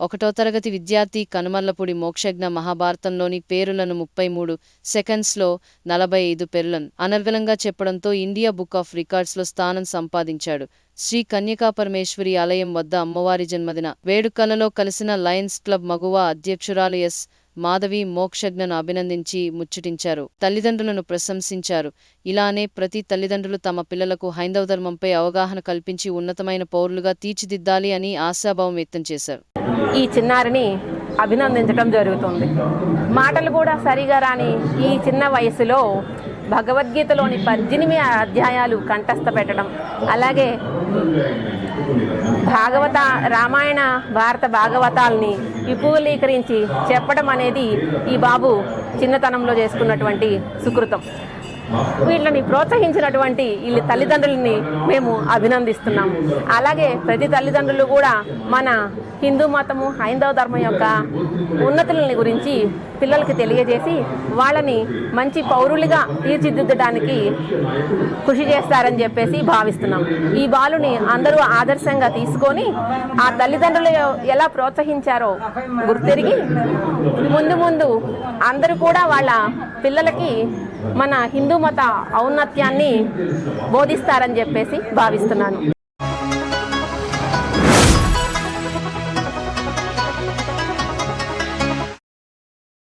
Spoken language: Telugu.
ఒకటో తరగతి విద్యార్థి కనుమల్లపూడి మోక్షజ్ఞ మహాభారతంలోని పేరులను ముప్పై మూడు సెకండ్స్లో నలభై ఐదు పేర్లను అనర్గలంగా చెప్పడంతో ఇండియా బుక్ ఆఫ్ రికార్డ్స్లో స్థానం సంపాదించాడు. శ్రీ కన్యకా పరమేశ్వరి ఆలయం వద్ద అమ్మవారి జన్మదిన వేడుకలలో కలిసిన లయన్స్ క్లబ్ మగువ అధ్యక్షురాలు ఎస్. మాధవి మోక్షజ్ఞను అభినందించి ముచ్చటించారు. తల్లిదండ్రులను ప్రశంసించారు. ఇలానే ప్రతి తల్లిదండ్రులు తమ పిల్లలకు హైందవ ధర్మంపై అవగాహన కల్పించి ఉన్నతమైన పౌరులుగా తీర్చిదిద్దాలి అని ఆశాభావం వ్యక్తం చేశారు. ఈ చిన్నారిని అభినందించడం జరుగుతుంది. మాటలు కూడా సరిగా రాని ఈ చిన్న వయసులో భగవద్గీతలోని పద్దెనిమిది అధ్యాయాలు కంఠస్థ పెట్టడం అలాగే భాగవత రామాయణ భారత భాగవతాల్ని విపులీకరించి చెప్పడం అనేది ఈ బాబు చిన్నతనంలో చేసుకున్నటువంటి సుకృతం. వీళ్ళని ప్రోత్సహించినటువంటి వీళ్ళ తల్లిదండ్రులని మేము అభినందిస్తున్నాము. అలాగే ప్రతి తల్లిదండ్రులు కూడా మన హిందూ మతము హైందవ ధర్మం యొక్క ఉన్నతులని గురించి పిల్లలకి తెలియజేసి వాళ్ళని మంచి పౌరులుగా తీర్చిదిద్దడానికి కృషి చేస్తారని చెప్పేసి భావిస్తున్నాం. ఈ బాలుని అందరూ ఆదర్శంగా తీసుకొని ఆ తల్లిదండ్రులు ఎలా ప్రోత్సహించారో గుర్తిరిగి ముందు ముందు అందరూ కూడా వాళ్ళ పిల్లలకి మన హిందూ మత ఔన్నత్యాన్ని బోధిస్తారని చెప్పేసి భావిస్తున్నాను.